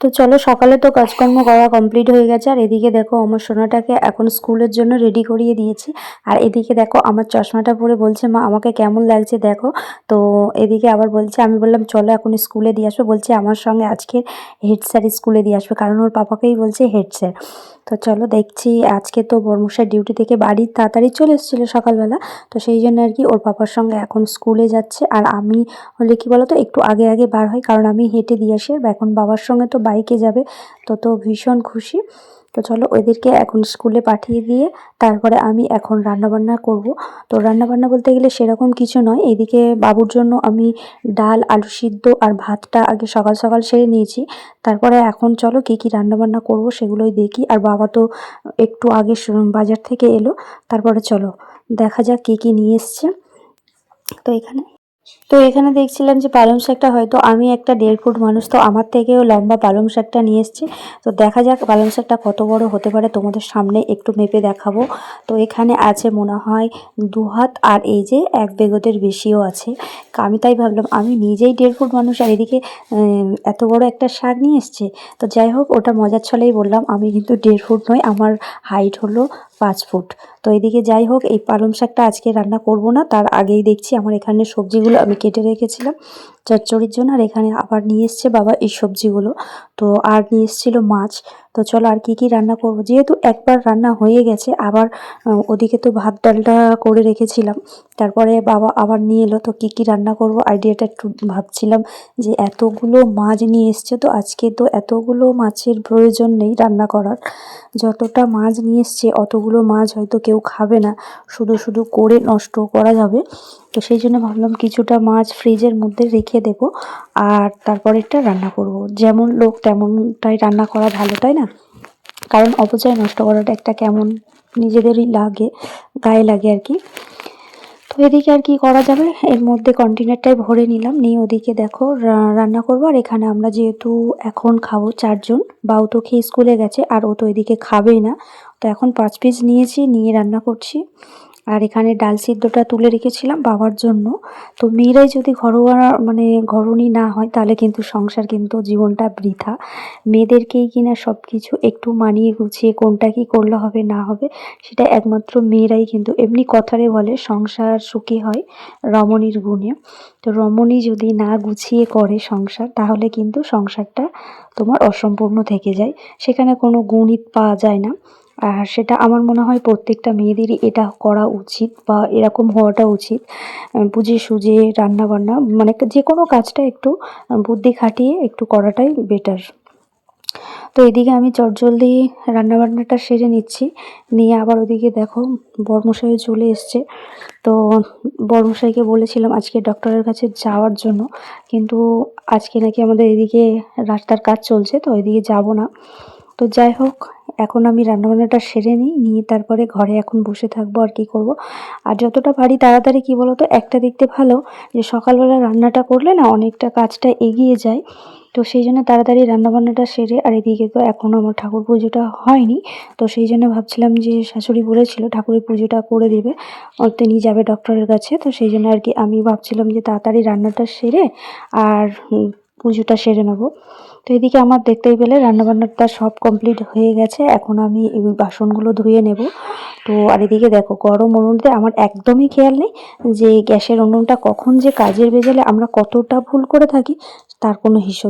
তো চলো, সকালে তো কাজকর্ম করা কমপ্লিট হয়ে গেছে। আর এদিকে দেখো, আমার সোনাটাকে এখন স্কুলের জন্য রেডি করিয়ে দিয়েছি। আর এদিকে দেখো, আমার চশমাটা পরে বলছে, মা, আমাকে কেমন লাগছে দেখো। তো এদিকে আবার বলছে, আমি বললাম, চলো এখন স্কুলে দিয়ে আসবে। বলছে, আমার সঙ্গে আজকে হেড স্যার স্কুলে দিয়ে আসবে, কারণ ওর পাপাকেই বলছে হেড স্যার তো চলো, দেখছি আজকে তো বর্মশাই ডিউটি থেকে বাড়ি তাড়াতাড়ি চলে এসেছিল সকালবেলা। তো সেই জন্য আর কি ওর পাপার সঙ্গে এখন স্কুলে যাচ্ছে। আর আমি হলে কি বলতো, একটু আগে আগে বার হয় কারণ আমি হেঁটে দিয়ে আসি। এখন বাবার সঙ্গে তো বাইকে যাবে। তো তো ভীষণ খুশি। তো চলো ওদেরকে এখন স্কুলে পাঠিয়ে দিয়ে তারপরে আমি এখন রান্নাবান্না করব। তো রান্নাবান্না বলতে গেলে সেরকম কিছু নয়। এদিকে বাবুর জন্য আমি ডাল, আলু সিদ্ধ আর ভাতটা আগে সকাল সকাল সেরে নিয়েছি। তারপরে এখন চলো কী কী রান্নাবান্না করব সেগুলোই দেখি। আর বাবা তো একটু আগে বাজার থেকে এলো। তারপরে চলো দেখা যাক কী কী নিয়ে এসছে। তো এখানে তো এখানে দেখছিলাম যে পালং শাকটা হয়তো আমি একটা দেড় ফুট মানুষ, তো আমার থেকেও লম্বা পালং শাকটা নিয়ে এসছে। তো দেখা যাক পালং শাকটা কত বড় হতে পারে, তোমাদের সামনে একটু মেপে দেখাবো। তো এখানে আছে মনে হয় দু হাত আর এই যে এক বেগতের বেশিও আছে। আমি তাই ভাবলাম, আমি নিজেই দেড় ফুট মানুষ আর এদিকে এত বড় একটা শাক নিয়ে এসছে। তো যাই হোক, ওটা মজার ছলেই বললাম, আমি কিন্তু দেড় ফুট নয়, আমার হাইট হলো পাঁচ ফুট। তো এদিকে যাই হোক, এই পালং শাকটা আজকে রান্না করব না, তার আগেই দেখছি আমার এখানে সবজিগুলো আমি কেটে রেখেছিলাম চচ্চড়ির জন্য, আর এখানে আবার নিয়ে এসছে বাবা এই সবজিগুলো। তো আর নিয়ে এসেছিল মাছ তো চলো আর কি কি রান্না করব। যেহেতু একবার রান্না হয়ে গেছে, আবার ওদিকে তো ভাত ডালটা করে রেখেছিলাম। তারপরে বাবা আবার নিয়ে এলো, তো কি কি রান্না করব আইডিয়াটা একটু ভাবছিলাম যে এতগুলো মাছ নিয়ে এসছে তো আজকে তো এতগুলো মাছের প্রয়োজন নেই রান্না করার। যতটা মাছ নিয়ে এসছে, অতগুলো মাছ হয়তো কেউ খাবে না। শুধু শুধু করে নষ্ট করা যাবে। তো সেই জন্য ভাবলাম কিছুটা মাছ ফ্রিজের মধ্যে রেখে দেবো আর তারপরেরটা রান্না করব। যেমন লোক তেমনটাই রান্না করা ভালো, তাই না? কারণ অপচয় নষ্ট করাটা একটা কেমন নিজেদেরই লাগে, গায়ে লাগে আর কি। তো এদিকে আর কি করা যাবে? এর মধ্যে কন্টেনারটাই ভরে নিলাম, নিয়ে ওদিকে দেখো রান্না করব। আর এখানে আমরা যেহেতু এখন খাব চারজন, বাউ তো খেয়ে স্কুলে গেছে, আর ও তো এদিকে খাবেই না। তো এখন পাঁচ পিস নিয়েছি, নিয়ে রান্না করছি। আর এখানে ডাল সিদ্ধটা তুলে রেখেছিলাম বাবার জন্য। তো মেয়েরাই যদি ঘরোয়া মানে ঘরণী না হয়, তাহলে কিন্তু সংসার কিন্তু জীবনটা বৃথা। মেয়েদেরকেই কিনা সব কিছু একটু মানিয়ে গুছিয়ে কোনটা কি করলে হবে, না হবে, সেটা একমাত্র মেয়েরাই কিন্তু এমনি কথারে বলে, সংসার সুখী হয় রমণীর গুণে। তো রমণী যদি না গুছিয়ে করে সংসার, তাহলে কিন্তু সংসারটা তোমার অসম্পূর্ণ থেকে যায়। সেখানে কোনো গুণিত পাওয়া যায় না। আর সেটা আমার মনে হয় প্রত্যেকটা মেয়েদেরই এটা করা উচিত বা এরকম হওয়াটা উচিত। বুঝে সুঝে রান্না বান্না মানে যে কোনো কাজটা একটু বুদ্ধি খাটিয়ে একটু করাটাই বেটার তো এদিকে আমি চটজলদি রান্নাবান্নাটা সেরে নিচ্ছি। নিয়ে আবার ওদিকে দেখো বর্মশাই চলে এসছে। তো বর্মশাইকে বলেছিলাম আজকে ডক্টরের কাছে যাওয়ার জন্য, কিন্তু আজকে নাকি আমাদের এদিকে রাস্তার কাজ চলছে, তো এদিকে যাব না। তো যাই হোক, এখন আমি রান্নাবান্নাটা সেরে নিই, নিয়ে তারপরে ঘরে এখন বসে থাকব আর কি করব। আর যতটা পারি তাড়াতাড়ি কি বলো তো একটা দেখতে ভালো যে সকালবেলা রান্নাটা করলে না অনেকটা কাজটা এগিয়ে যায়। তো সেই জন্য তাড়াতাড়ি রান্নাবান্নাটা সেরে, আর এদিকে তো এখনও আমার ঠাকুর পুজোটা হয়নি। তো সেই জন্য ভাবছিলাম যে শাশুড়ি বলেছিল ঠাকুরের পুজোটা করে দেবে তিনি যাবে ডক্টরের কাছে। তো সেই জন্য আর কি আমি ভাবছিলাম যে তাড়াতাড়ি রান্নাটা সেরে, আর পুজোটা সেরে নেব। তো এদিকে আমার দেখতেই পেলে রান্নাবান্নাটা সব কমপ্লিট হয়ে গেছে। এখন আমি এই বাসনগুলো ধুয়ে নেব। তো আর এদিকে দেখো, গরম উনুনতে আমার একদমই খেয়াল নেই যে গ্যাসের উনুনটা কখন যে কাজের বেজালে আমরা কতটা ভুল করে থাকি, তার কোনো হিসেব